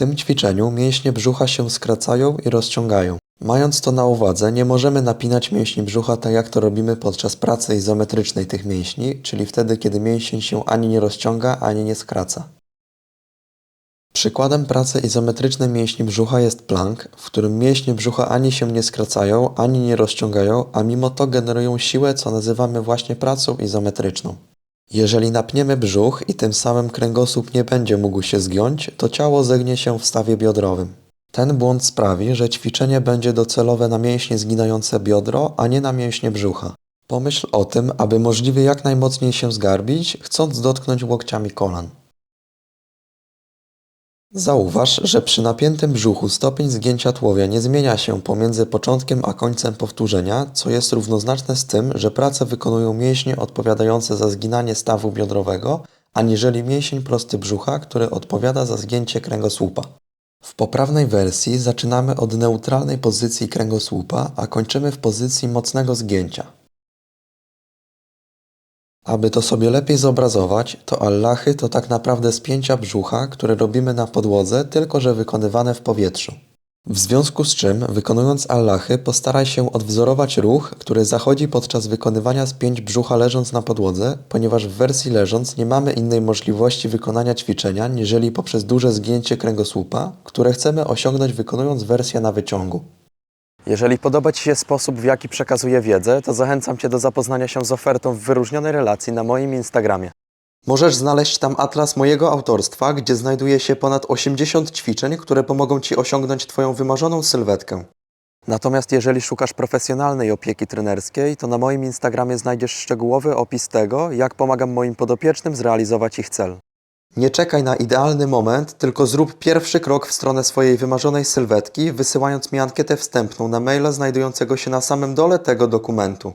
tym ćwiczeniu mięśnie brzucha się skracają i rozciągają. Mając to na uwadze, nie możemy napinać mięśni brzucha tak jak to robimy podczas pracy izometrycznej tych mięśni, czyli wtedy, kiedy mięsień się ani nie rozciąga, ani nie skraca. Przykładem pracy izometrycznej mięśni brzucha jest plank, w którym mięśnie brzucha ani się nie skracają, ani nie rozciągają, a mimo to generują siłę, co nazywamy właśnie pracą izometryczną. Jeżeli napniemy brzuch i tym samym kręgosłup nie będzie mógł się zgiąć, to ciało zegnie się w stawie biodrowym. Ten błąd sprawi, że ćwiczenie będzie docelowe na mięśnie zginające biodro, a nie na mięśnie brzucha. Pomyśl o tym, aby możliwie jak najmocniej się zgarbić, chcąc dotknąć łokciami kolan. Zauważ, że przy napiętym brzuchu stopień zgięcia tułowia nie zmienia się pomiędzy początkiem a końcem powtórzenia, co jest równoznaczne z tym, że pracę wykonują mięśnie odpowiadające za zginanie stawu biodrowego, aniżeli mięsień prosty brzucha, który odpowiada za zgięcie kręgosłupa. W poprawnej wersji zaczynamy od neutralnej pozycji kręgosłupa, a kończymy w pozycji mocnego zgięcia. Aby to sobie lepiej zobrazować, to Allachy to tak naprawdę spięcia brzucha, które robimy na podłodze, tylko że wykonywane w powietrzu. W związku z czym, wykonując Allachy, postaraj się odwzorować ruch, który zachodzi podczas wykonywania spięć brzucha leżąc na podłodze, ponieważ w wersji leżąc nie mamy innej możliwości wykonania ćwiczenia, niżeli poprzez duże zgięcie kręgosłupa, które chcemy osiągnąć wykonując wersję na wyciągu. Jeżeli podoba Ci się sposób, w jaki przekazuję wiedzę, to zachęcam Cię do zapoznania się z ofertą w wyróżnionej relacji na moim Instagramie. Możesz znaleźć tam atlas mojego autorstwa, gdzie znajduje się ponad 80 ćwiczeń, które pomogą Ci osiągnąć Twoją wymarzoną sylwetkę. Natomiast jeżeli szukasz profesjonalnej opieki trenerskiej, to na moim Instagramie znajdziesz szczegółowy opis tego, jak pomagam moim podopiecznym zrealizować ich cel. Nie czekaj na idealny moment, tylko zrób pierwszy krok w stronę swojej wymarzonej sylwetki, wysyłając mi ankietę wstępną na maila znajdującego się na samym dole tego dokumentu.